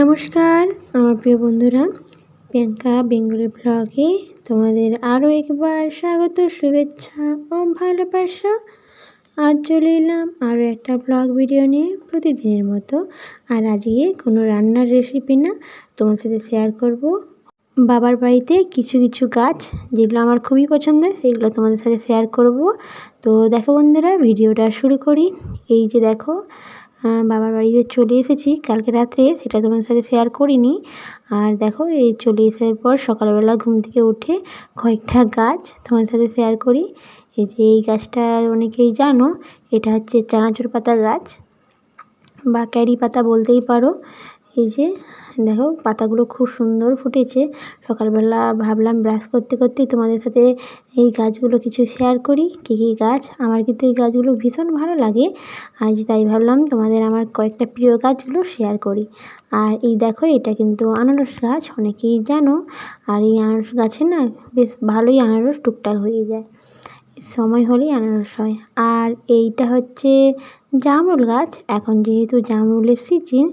নমস্কার, আমার প্রিয় বন্ধুরা। প্রিয়াঙ্কা বেঙ্গলি ব্লগে তোমাদের আরও একবার স্বাগত, শুভেচ্ছা ও ভালোবাসা। আজ চলে এলাম আরও একটা ব্লগ ভিডিও নিয়ে প্রতিদিনের মতো। আর আজকে কোনো রান্নার রেসিপি না তোমার সাথে শেয়ার করব। বাবার বাড়িতে কিছু কিছু গাছ, যেগুলো আমার খুবই পছন্দের সেগুলো তোমাদের সাথে শেয়ার করব। তো দেখো বন্ধুরা, ভিডিওটা শুরু করি। এই যে দেখো বাবার বাড়িতে চলে এসেছি। কালকে রাত্রে সেটা তোমার সাথে শেয়ার করিনি। আর দেখো, এই চলে আসার পর সকালবেলা ঘুম থেকে উঠে কয়েকটা গাছ তোমার সাথে শেয়ার করি। এই যে এই গাছটা অনেকেই জানো, এটা হচ্ছে চানাচুর পাতা গাছ বা ক্যারি পাতা বলতেই পারো। এই যে, দেখো পাতাগুলো খুব সুন্দর ফুটেছে। সকালবেলা ভাবলাম ব্রাশ করতে করতে তোমাদের সাথে এই গাছগুলো কিছু শেয়ার করি। কী কী গাছ? আমার কিন্তু এই গাছগুলো ভীষণ ভালো লাগে। আজ তাই ভাবলাম তোমাদের আমার কয়েকটা প্রিয় গাছগুলো শেয়ার করি। আর এই দেখো, এটা কিন্তু আনারস গাছ, অনেকেই জানো। আর এই আনারস গাছে না বেশ ভালোই আনারস টুকটাক হয়ে যায়। সময় হলেই আনারস হয়। আর এইটা হচ্ছে জামরুল গাছ। এখন যেহেতু জামরুলের সিজন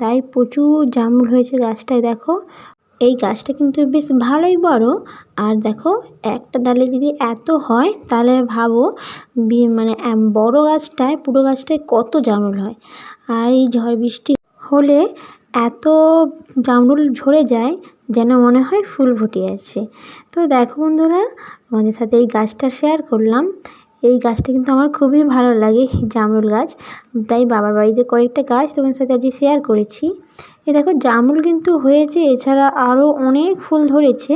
তাই প্রচুর জামরুল হয়েছে গাছটায়, দেখো। এই গাছটা কিন্তু বেশ ভালোই বড়। আর দেখো, একটা ডালে যদি এত হয়, তাহলে ভাবো মানে বড় গাছটায়, পুরো গাছটায় কত জামরুল হয়। আর এই ঝড় বৃষ্টি হলে এত জামরুল ঝরে যায়, যেন মনে হয় ফুল ফুটে আছে। তো দেখো বন্ধুরা আমাদের সাথে এই গাছটা শেয়ার করলাম। এই গাছটা কিন্তু আমার খুবই ভালো লাগে জামরুল গাছ। তাই বাবার বাড়িতে কয়েকটা গাছ তোমার সাথে আজকে শেয়ার করেছি। এ দেখো, জামরুল কিন্তু হয়েছে, এছাড়া আরও অনেক ফুল ধরেছে।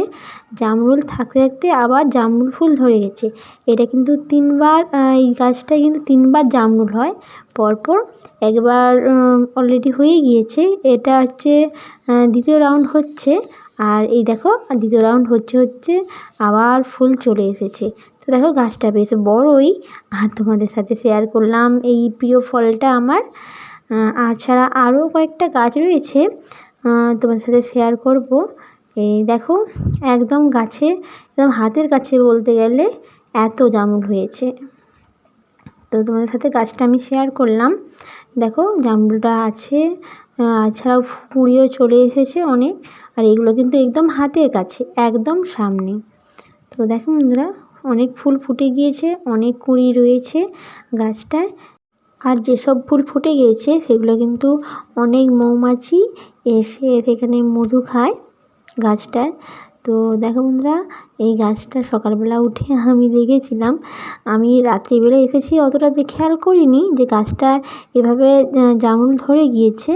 জামরুল থাকতে থাকতে আবার জামরুল ফুল ধরে গেছে। এটা কিন্তু তিনবার এই গাছটায় কিন্তু তিনবার জামরুল হয়। পরপর একবার অলরেডি হয়ে গিয়েছে। এটা হচ্ছে দ্বিতীয় রাউন্ড হচ্ছে। আর এই দেখো, দ্বিতীয় রাউন্ড হচ্ছে হচ্ছে আবার ফুল চলে এসেছে। তো দেখো গাছটা বেশ বড়ই, আর তোমাদের সাথে শেয়ার করলাম এই প্রিয় ফলটা আমার। আর ছাড়া আরও কয়েকটা গাছ রয়েছে তোমাদের সাথে শেয়ার করব। এই দেখো, একদম গাছে, একদম হাতের কাছে বলতে গেলে এত জামুল হয়েছে। তো তোমাদের সাথে গাছটা আমি শেয়ার করলাম। দেখো জামরুলটা আছে এছাড়াও কুড়িও চলে এসেছে অনেক, আর এগুলো কিন্তু একদম হাতের কাছে, একদম সামনে। তো দেখো বন্ধুরা অনেক ফুল ফুটে গিয়েছে, অনেক কুড়ি রয়েছে গাছটায়। আর যেসব ফুল ফুটে গিয়েছে, সেগুলো কিন্তু অনেক মৌমাছি এসে সেখানে মধু খায় গাছটায়। তো দেখো বন্ধুরা, এই গাছটা সকালবেলা উঠে আমি দেখেছিলাম। আমি রাত্রিবেলা এসেছি, অতটা খেয়াল করিনি যে গাছটা এভাবে জামরুল ধরে গিয়েছে।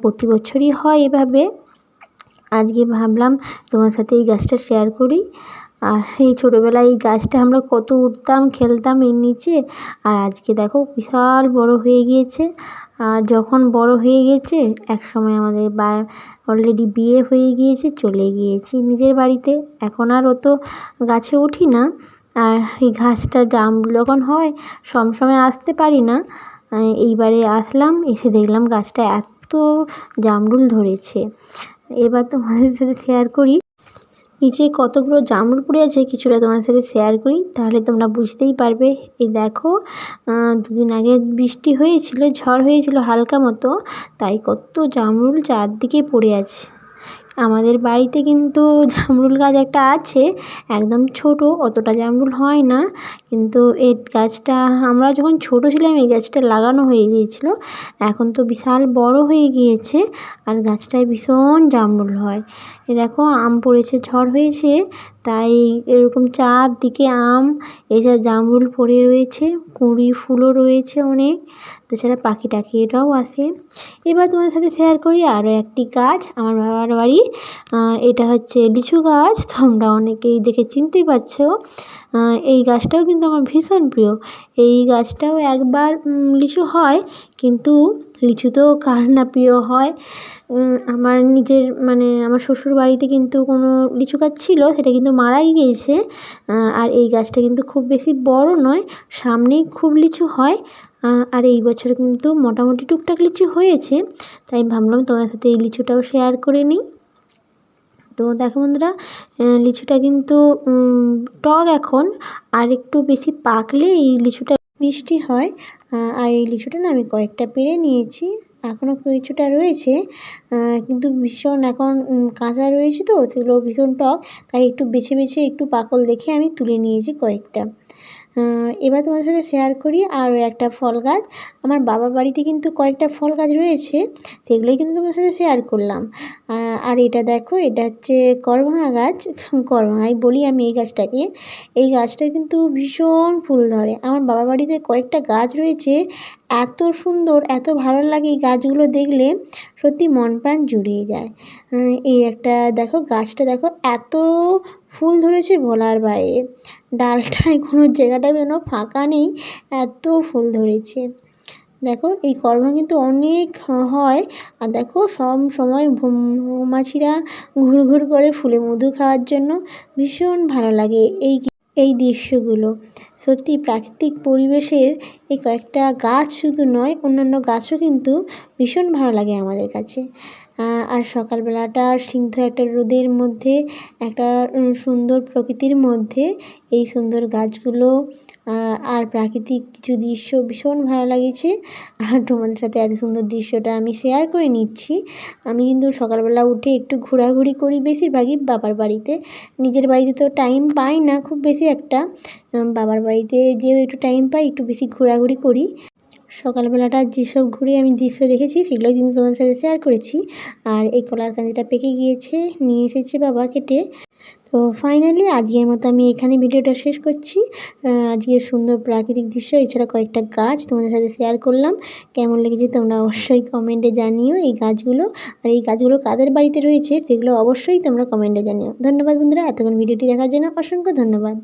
প্রতি বছরই হয় এভাবে। আজকে ভাবলাম তোমার সাথে এই গাছটা শেয়ার করি। আর এই ছোটোবেলায় এই গাছটা আমরা কত উঠতাম, খেলতাম এর নিচে। আর আজকে দেখো বিশাল বড় হয়ে গিয়েছে। আর যখন বড় হয়ে গেছে এক সময় আমাদের বা অলরেডি বিয়ে হয়ে গিয়েছে, চলে গিয়েছি নিজের বাড়িতে। এখন আর অত গাছে উঠি না। আর এই ঘাসটা জাম যখন হয় সব সময় আসতে পারি না। এইবারে আসলাম, এসে দেখলাম গাছটা এত জামরুল ধরেছে। এবার তোমাদের সাথে শেয়ার করি। নিচে কতগুলো জামরুল পড়ে আছে কিছুটা তোমার সাথে শেয়ার করি, তাহলে তোমরা বুঝতেই পারবে। এই দেখো দুদিন আগে বৃষ্টি হয়েছিল, ঝড় হয়েছিল হালকা মতো, তাই কত জামরুল চারদিকে পড়ে আছে। আমাদের বাড়িতে কিন্তু জামরুল গাছ একটা আছে, একদম ছোট, অতটা জামরুল হয় না। কিন্তু এই গাছটা, আমরা যখন ছোট ছিলাম, এই গাছটা লাগানো হয়ে গিয়েছিল। এখন তো বিশাল বড় হয়ে গিয়েছে আর গাছটায় ভীষণ জামরুল হয়। এ দেখো, আম পড়েছে, ঝড় হয়েছে। তাই এরকম চারদিকে আম এছাড়া জামরুল পড়ে রয়েছে, কুঁড়ি ফুলও রয়েছে অনেক, তাছাড়া পাখি টাখিরাও আসে এবার তোমাদের সাথে শেয়ার করি আরও একটি গাছ আমার বাবার বাড়ি। এটা হচ্ছে লিচু গাছ, তোমরা অনেকেই দেখে চিনতেই পারছ। এই গাছটাও কিন্তু আমার ভীষণ প্রিয়। এই গাছটাও একবার লিচু হয়, কিন্তু লিচু তো কার না প্রিয় হয় আমার নিজের মানে আমার শ্বশুর বাড়িতে কিন্তু কোনো লিচু গাছ ছিল, সেটা কিন্তু মারাই গিয়েছে। আর এই গাছটা কিন্তু খুব বেশি বড় নয় সামনেই খুব লিচু হয়। আর এই বছর কিন্তু মোটামুটি টুকটাক লিচু হয়েছে, তাই ভাবলাম তোমার সাথে এই লিচুটাও শেয়ার করে নিই। তো দেখো বন্ধুরা লিচুটা কিন্তু টক এখন, আর একটু বেশি পাকলে এই লিচুটা মিষ্টি হয়। আর এই লিচুটা না আমি কয়েকটা পেরে নিয়েছি, এখনও কিছুটা রয়েছে। কিন্তু ভীষণ এখন কাঁচা রয়েছে তো, সেগুলো ভীষণ টক, তাই একটু বেছে বেছে একটু পাকল দেখে আমি তুলে নিয়েছি কয়েকটা। এবার তোমাদের সাথে শেয়ার করি আরও একটা ফল গাছ। আমার বাবার বাড়িতে কিন্তু কয়েকটা ফল গাছ রয়েছে, সেগুলোই কিন্তু তোমাদের সাথে শেয়ার করলাম। আর এটা দেখো, এটা হচ্ছে করভাঙা গাছ। করভাঙাই বলি আমি এই গাছটাকে। এই গাছটা কিন্তু ভীষণ ফুল ধরে। আমার বাবার বাড়িতে কয়েকটা গাছ রয়েছে, এত সুন্দর, এত ভালো লাগে এই গাছগুলো দেখলে। সত্যি মন প্রাণ জুড়িয়ে যায়। এই একটা দেখো, গাছটা দেখো, এত ফুল ধরেছে বলার বাইরে। ডালটায় কোনো জায়গাটায় যেন ফাঁকা নেই, এত ফুল ধরেছে। দেখো, এই কর্ম কিন্তু অনেক হয়। আর দেখো, সব সময় মৌমাছিরা ঘুর ঘুর করে ফুলে মধু খাওয়ার জন্য ভীষণ ভালো লাগে এই এই দৃশ্যগুলো। সত্যি প্রাকৃতিক পরিবেশের এই কয়েকটা গাছ শুধু নয়, অন্যান্য গাছও কিন্তু ভীষণ ভালো লাগে আমাদের কাছে। আর সকালবেলাটা স্নিগ্ধ একটা রোদের মধ্যে, একটা সুন্দর প্রকৃতির মধ্যে এই সুন্দর গাছগুলো আর প্রাকৃতিক কিছু দৃশ্য ভীষণ ভালো লাগছে। আর তোমাদের সাথে এত সুন্দর দৃশ্যটা আমি শেয়ার করে নিচ্ছি। আমি কিন্তু সকালবেলা উঠে একটু ঘোরাঘুরি করি বেশিরভাগই বাবার বাড়িতে। নিজের বাড়িতে তো টাইম পাই না খুব বেশি একটা। বাবার বাড়িতে যেও একটু টাইম পাই, একটু বেশি ঘোরাঘুরি করি। সকালবেলাটা যেসব ঘুরে আমি দৃশ্য দেখেছি সেগুলো কিন্তু তোমাদের সাথে শেয়ার করেছি। আর এই কলার কাঁদিটা পেকে গিয়েছে, নিয়ে এসেছে বাবা কেটে। তো ফাইনালি আজকের মতো আমি এখানে ভিডিওটা শেষ করছি। আজকের সুন্দর প্রাকৃতিক দৃশ্য, এছাড়া কয়েকটা গাছ তোমাদের সাথে শেয়ার করলাম। কেমন লেগেছে তোমরা অবশ্যই কমেন্টে জানিও এই গাছগুলো। আর এই গাছগুলো কাদের বাড়িতে রয়েছে, সেগুলো অবশ্যই তোমরা কমেন্টে জানিও। ধন্যবাদ বন্ধুরা, এতক্ষণ ভিডিওটি দেখার জন্য অসংখ্য ধন্যবাদ।